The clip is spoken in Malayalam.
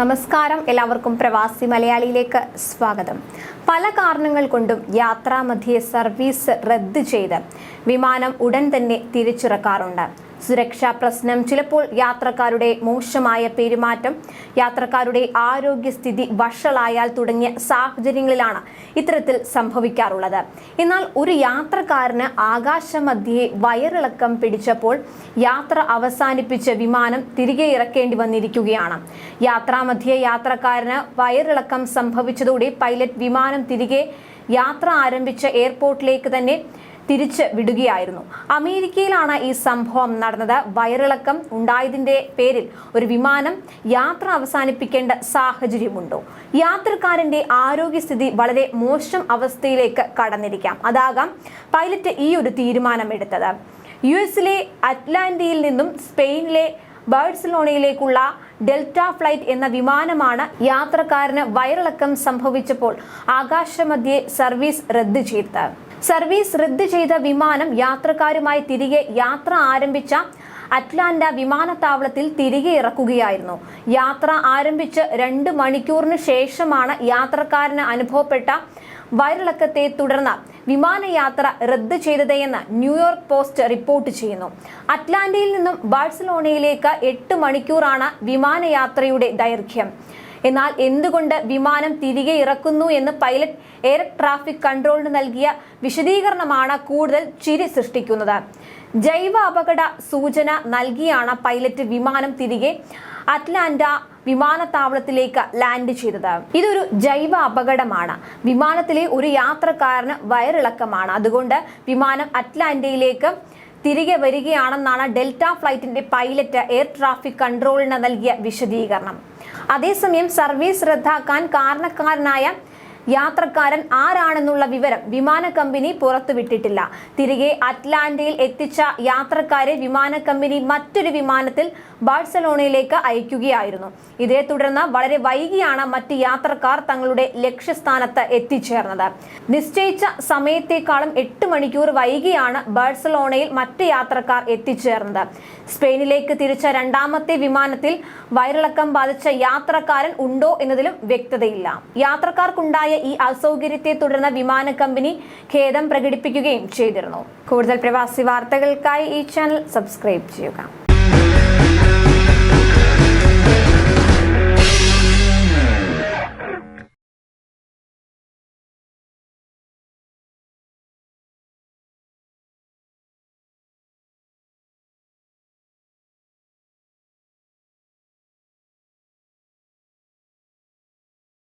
നമസ്കാരം. എല്ലാവർക്കും പ്രവാസി മലയാളിയിലേക്ക് സ്വാഗതം. പല കാരണങ്ങൾ കൊണ്ടും യാത്രാമധ്യേ സർവീസ് റദ്ദ് ചെയ്ത് വിമാനം ഉടൻ തന്നെ തിരിച്ചിറക്കാറുണ്ട്. സുരക്ഷാ പ്രശ്നം. ചിലപ്പോൾ യാത്രക്കാരുടെ മോശമായ പെരുമാറ്റം യാത്രക്കാരുടെ ആരോഗ്യസ്ഥിതി വഷളായാൽ തുടങ്ങിയ സാഹചര്യങ്ങളിലാണ് ഇത്തരത്തിൽ സംഭവിക്കാറുള്ളത്. എന്നാൽ ഒരു യാത്രക്കാരന് ആകാശമധ്യയെ വയറിളക്കം പിടിച്ചപ്പോൾ യാത്ര അവസാനിപ്പിച്ച വിമാനം തിരികെ ഇറക്കേണ്ടി വന്നിരിക്കുകയാണ്. യാത്രാമധ്യേ യാത്രക്കാരന് വയറിളക്കം സംഭവിച്ചതോടെ പൈലറ്റ് വിമാനം തിരികെ യാത്ര ആരംഭിച്ച എയർപോർട്ടിലേക്ക് തന്നെ തിരിച്ച് വിടുകയായിരുന്നു. അമേരിക്കയിലാണ് ഈ സംഭവം നടന്നത്. വയറിളക്കം ഉണ്ടായതിന്റെ പേരിൽ ഒരു വിമാനം യാത്ര അവസാനിപ്പിക്കേണ്ട സാഹചര്യമുണ്ടോ. യാത്രക്കാരന്റെ ആരോഗ്യസ്ഥിതി വളരെ മോശം അവസ്ഥയിലേക്ക് കടന്നിരിക്കാം. അതാകാം പൈലറ്റ് ഈ ഒരു തീരുമാനമെടുത്തത്. യു എസിലെ അറ്റ്ലാന്റയിൽ നിന്നും സ്പെയിനിലെ ബാഴ്സലോണയിലേക്കുള്ള ഡെൽറ്റ ഫ്ലൈറ്റ് എന്ന വിമാനമാണ് യാത്രക്കാരന് വയറിളക്കം സംഭവിച്ചപ്പോൾ ആകാശമധ്യേ സർവീസ് റദ്ദ് ചെയ്തത്. സർവീസ് റദ്ദ് ചെയ്ത വിമാനം യാത്രക്കാരുമായി തിരികെ യാത്ര ആരംഭിച്ച അറ്റ്ലാന്റ വിമാനത്താവളത്തിൽ തിരികെ ഇറക്കുകയായിരുന്നു. യാത്ര ആരംഭിച്ച് രണ്ട് മണിക്കൂറിന് ശേഷമാണ് യാത്രക്കാരന് അനുഭവപ്പെട്ട വയറിളക്കത്തെ തുടർന്ന് വിമാനയാത്ര റദ്ദ് ചെയ്തതെന്ന് ന്യൂയോർക്ക് പോസ്റ്റ് റിപ്പോർട്ട് ചെയ്യുന്നു. അറ്റ്ലാന്റയിൽ നിന്നും ബാഴ്സലോണയിലേക്ക് എട്ട് മണിക്കൂറാണ് വിമാനയാത്രയുടെ ദൈർഘ്യം. എന്നാൽ എന്തുകൊണ്ട് വിമാനം തിരികെ ഇറക്കുന്നു എന്ന് പൈലറ്റ് എയർ ട്രാഫിക് കൺട്രോളിന് നൽകിയ വിശദീകരണമാണ് കൂടുതൽ ചിരി സൃഷ്ടിക്കുന്നത്. ജൈവ അപകട സൂചന നൽകിയാണ് പൈലറ്റ് വിമാനം തിരികെ അറ്റ്ലാന്റ വിമാനത്താവളത്തിലേക്ക് ലാൻഡ് ചെയ്തത്. ഇതൊരു ജൈവ അപകടമാണ്. വിമാനത്തിലെ ഒരു യാത്രക്കാരന് വയറിളക്കമാണ്. അതുകൊണ്ട് വിമാനം അറ്റ്ലാന്റയിലേക്ക് തിരികെ വരികയാണെന്നാണ് ഡെൽറ്റ ഫ്ലൈറ്റിന്റെ പൈലറ്റ് എയർ ട്രാഫിക് കൺട്രോളിന് നൽകിയ വിശദീകരണം. അതേസമയം സർവീസ് റദ്ദാക്കാൻ കാരണക്കാരനായ യാത്രക്കാരൻ ആരാണെന്നുള്ള വിവരം വിമാന കമ്പനി പുറത്തുവിട്ടിട്ടില്ല. തിരികെ അറ്റ്ലാന്റയിൽ എത്തിച്ച യാത്രക്കാരെ വിമാന കമ്പനി മറ്റൊരു വിമാനത്തിൽ ബാഴ്സലോണയിലേക്ക് അയക്കുകയായിരുന്നു. ഇതേ തുടർന്ന് വളരെ വൈകിയാണ് മറ്റ് യാത്രക്കാർ തങ്ങളുടെ ലക്ഷ്യസ്ഥാനത്ത് എത്തിച്ചേർന്നത്. നിശ്ചയിച്ച സമയത്തേക്കാളും എട്ട് മണിക്കൂർ വൈകിയാണ് ബാഴ്സലോണയിൽ മറ്റ് യാത്രക്കാർ എത്തിച്ചേർന്നത്. സ്പെയിനിലേക്ക് തിരിച്ച രണ്ടാമത്തെ വിമാനത്തിൽ വയറിളക്കം ബാധിച്ച യാത്രക്കാരൻ ഉണ്ടോ എന്നതിലും വ്യക്തതയില്ല. യാത്രക്കാർക്കുണ്ടായ ഈ അസൗകര്യത്തെ തുടർന്ന് വിമാന കമ്പനി ഖേദം പ്രകടിപ്പിക്കുകയും ചെയ്തിരുന്നു. കൂടുതൽ പ്രവാസി വാർത്തകൾക്കായി ഈ ചാനൽ സബ്സ്ക്രൈബ് ചെയ്യുക.